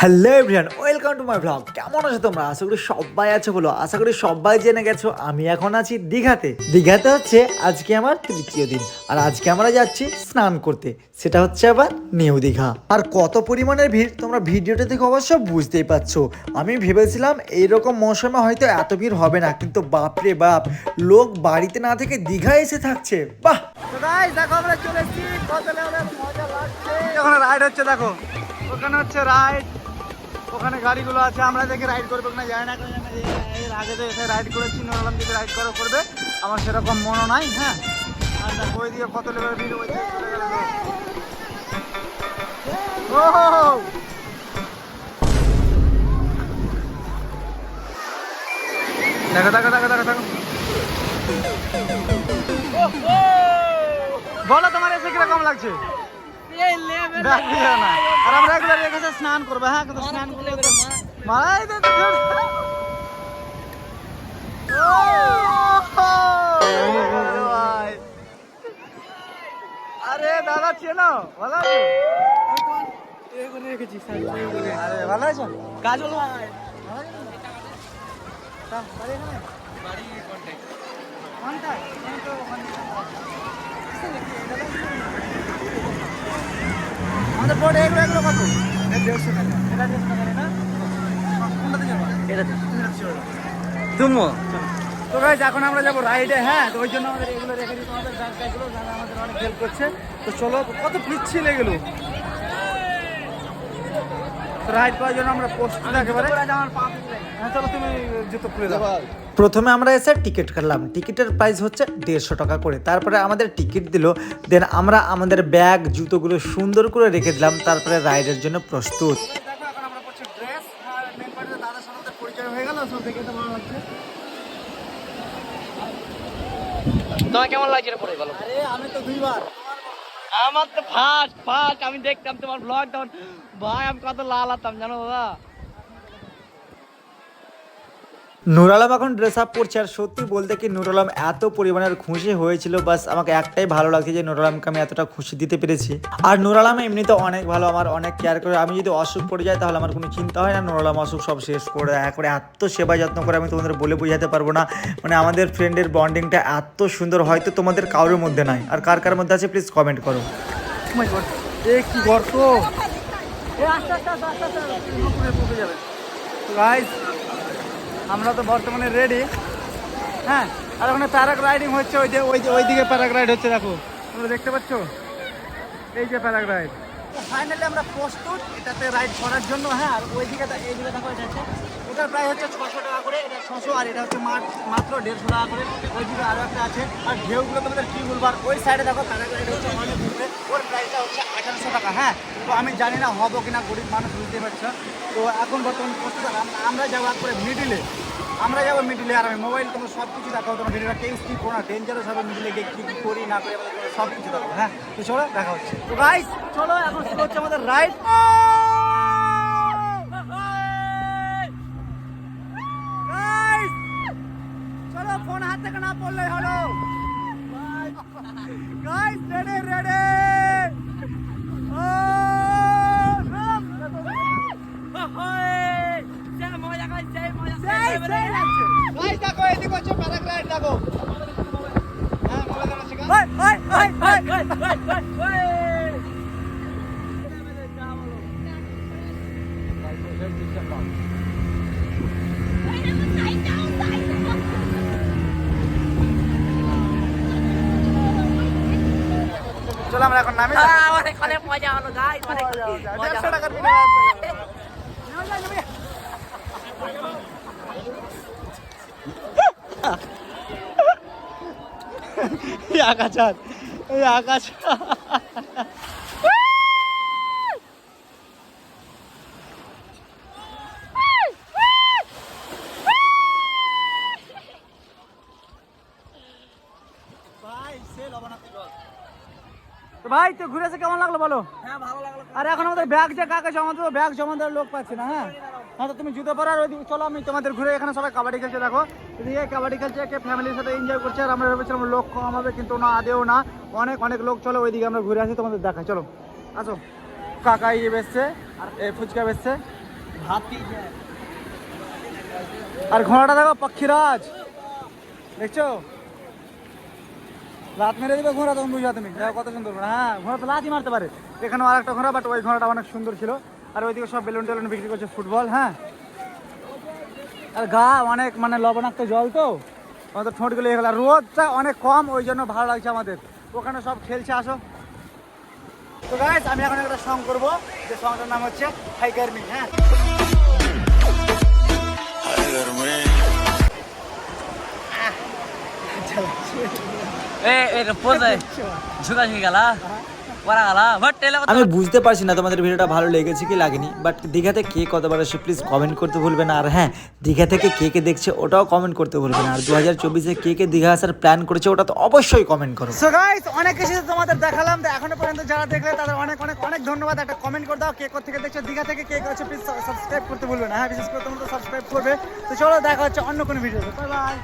Hello everyone welcome to my blog কেমন আছো তোমরা? আশা করি সবাই আছো বলো আশা করি সবাই জেনে গেছো, আমি এখন আছি দীঘাতে। দীঘাতে হচ্ছে আজকে আমার তৃতীয় দিন। আর আজকে আমরা যাচ্ছি স্নান করতে। সেটা হচ্ছে আবার নিউ দীঘা। আর কত পরিমাণের ভিড় তোমরা ভিডিওটা দেখে অবশ্য বুঝতেই পারছ। আমি ভেবেছিলাম এইরকম মৌসুমে হয়তো এত ভিড় হবে না, কিন্তু বাপরে বাপ, লোক বাড়িতে না থেকে দীঘায় এসে থাকছে। বাহ! দেখো আমরা ওখানে রাইড হচ্ছে, দেখো। ওখানে হচ্ছে রাইড ওখানে গাড়িগুলো আছে, আমরা দেখে রাইড করব না জানি না। এর- আগে তো এসে রাইড করেছি নরলাম দিকে রাইড করা, করবে। আমার সেরকম মনও নাই হ্যাঁ। আর দেখো ওই দিকে কত লেভেলের ভিড় দেখো দেখো দেখো দেখো। বলো তোমার এসে কীরকম লাগছে? ব্যাগ দিও না। আর আমরা এগুলো রেখেছে স্নান করবে হ্যাঁ কিন্তু স্নান করলে মারাই দে আরে দাদা চেনো ভালো আছো? আরে ভালো আছো? কাজল ভাই। বাড়ি এখানে? কোনটায়? আমি তো ওখানে আমাদের বোর্ড এগুলো এগুলো কত? দেড়শো টাকা। এটা দেড়শো টাকা না কোনটাতে যাব এটাতে তুমো তো গাইজ এখন আমরা যাব রাইডে হ্যাঁ? তো ওই জন্য আমাদের এগুলো রেখে দিতে আমাদের যারা আমাদের অনেক হেল্প করছে। তো চলো কত পিচ্ছিল এগুলো? রাইড করার জন্য আমরা প্রস্তুত একেবারে হ্যাঁ চলো তুমি জুতো খুলে দাও। প্রথমে আমরা এসে টিকিট কাটলাম। টিকিটের প্রাইস হচ্ছে দেড়শো টাকা করে। তারপরে আমাদের টিকিট দিল। দেন আমরা আমাদের ব্যাগ জুতোগুলো সুন্দর করে রেখে দিলাম। তারপরে রাইডের জন্য প্রস্তুত। দেখো এখন আমরা পড়ছি ড্রেস আর পার্টে দাদার সাথে আমাদের পরিচয় গেল সব দেখে তো ভালো লাগছে। তোমার কেমন লাগছে পরে বলো আরে আমি তো দুইবার। আমার তো ফার্স্ট ফার্স্ট আমি দেখতাম তোমার ব্লগ তখন। ভাই, আমি কত লাল হতাম জানো দাদা। নুর আলম এখন ড্রেস আপ করছে আর সত্যি বলতে কি নুর আলম এত পরিমাণের খুশি হয়েছিল বাস আমাকে একটাই ভালো লাগছে যে নুর আলমকে আমি এতটা খুশি দিতে পেরেছি। আর নুর আলম এমনিতে অনেক ভালো আমার অনেক কেয়ার করে। আমি যদি অসুখ পড়ে যাই তাহলে আমার কোনো চিন্তা হয় না। নুর আলম অসুখ সব শেষ করে করে এত সেবা যত্ন করে আমি তোমাদের বলে বোঝাতে পারব না। মানে আমাদের ফ্রেন্ডের বন্ডিংটা এত সুন্দর হয়তো তোমাদের কারোর মধ্যে নাই। আর কার কার মধ্যে আছে প্লিজ কমেন্ট করো। মাই কি গর্ত? গাইস আমরা তো বর্তমানে রেডি হ্যাঁ আর ওখানে প্যারাগ রাইডিং হচ্ছে ওই যে ওই যে ওই দিকে প্যারাগ রাইড হচ্ছে, দেখো। তোমরা দেখতে পাচ্ছ? এই যে প্যারাগ রাইড ফাইনালি আমরা প্রস্তুত এটাতে রাইড করার জন্য হ্যাঁ আর ওই দিকে এই দিকে দেখো, এটা আছে ওটার প্রায় হচ্ছে ছশো টাকা করে, এটা ছশো, আর এটা হচ্ছে মাত্র দেড়শো টাকা করে। ওই দিকে আরও একটা আছে। আর ঢেউগুলো তোমাদের কী বলব? আর ওই সাইডে দেখো রাইড হচ্ছে অনেক দূরে আঠারোশো টাকা হ্যাঁ? তো আমি জানি না হব কিনা, গরিব মানুষ বুঝতে পারছ। তো এখন বর্তমানে আর আম- আমরা যাব করে মিডিলে আমরা যাব মিডিলে আর আমি মোবাইল তোমার সব কিছু দেখাবো তোমার ভিডিওটা কেউ স্কিপ করো না ডেঞ্জারাস হবে মিডিলে গিয়ে কী কী করি না করি সব কিছু দেখাবো হ্যাঁ? তো চলো, দেখা হচ্ছে। তো রাইস চলো, এখন শুরু হচ্ছে আমাদের রাইড চলো ফোন হাত না পড়লেই হলো। গাইস রেডি গাইস দেখো এদিকে হচ্ছে প্যারাগ্লাইড দেখো হ্যাঁ মোবাইল দেখাচ্ছি হাই হাই হাই হাই চলো আমরা এখন নামি অনেক অনেক মজা হলো গাইস অনেক মজা দেড়শো হলো। টাকার বিনিময়ে আছে। নেমে যাই, নেমে যাই। এই এই আকাশ ভাই তো ঘুরে এসে কেমন লাগল বলো? আর এখন আমাদের ব্যাগ যে কাকে জমা দেবো ব্যাগ জমা দেওয়ার লোক পাচ্ছি না হ্যাঁ? হ্যাঁ তো তুমি জুতো পরে আর ওইদিকে চলো, আমি তোমাদের ঘুরে এখানে সবাই কাবাডি খেলছে, দেখো। এদিকে কাবাডি খেলছে কে ফ্যামিলির সাথে এনজয় করছে, আর আমরা ভেবেছিলাম লোক কম হবে, কিন্তু না, আদেও না। অনেক অনেক লোক, চলো ওইদিকে আমরা ঘুরে আসি, তোমাদের দেখাই, চলো। আসো। কাকা ইয়ে বেসছে আর এ ফুচকা বেসছে আর ঘোড়াটা দেখো, পক্ষীরাজ। দেখছ? লাত মেরে দিবে ঘোড়া, তখন বুঝবা তুমি। দেখো কত সুন্দর ঘোড়া। হ্যাঁ ঘোড়া তো লাতই মারতে পারে। এখানে আর একটা ঘোড়া বাট ওই ঘোড়াটা অনেক সুন্দর ছিল। আর ওইদিকে সব বেলুন টেলুন বিক্রি করছে ফুটবল হ্যাঁ? আর গা অনেক মানে লবণাক্ত জল তো আমাদের ঠোঁটগুলো হয়ে গেল। আর রোদটা অনেক কম ওই জন্য ভালো লাগছে আমাদের। ওখানে সব খেলছে আসো। তো গাইস আমি এখন একটা সং করব যে সংটার নাম হচ্ছে হাইকার মি হ্যাঁ? এ এ পোজ ঝুকা ঝুঁকে গেলা আমি বুঝতে পারছি না তোমাদের ভিডিওটা ভালো লেগেছে কি লাগেনি বাট দীঘাতে কে কতবার আসে প্লিজ কমেন্ট করতে ভুলবে না। আর হ্যাঁ দীঘা থেকে কে কে দেখছে ওটাও কমেন্ট করতে ভুলবে না। আর দু হাজার চব্বিশে কে কে দীঘা আসার প্ল্যান করেছে ওটা তো অবশ্যই কমেন্ট করো। সো গাইস অনেক কিছু তোমাদের দেখালাম তো এখনও পর্যন্ত যারা দেখলে তাদের অনেক অনেক অনেক ধন্যবাদ। একটা কমেন্ট করে দাও কে কোথা থেকে দেখছ দীঘা থেকে কে করছ প্লিজ সাবস্ক্রাইব করতে ভুলবে না। হ্যাঁ বিশেষ করে তোমরা সাবস্ক্রাইব করবে। তো চলো দেখা হচ্ছে অন্য কোনো ভিডিওতে বাই বাই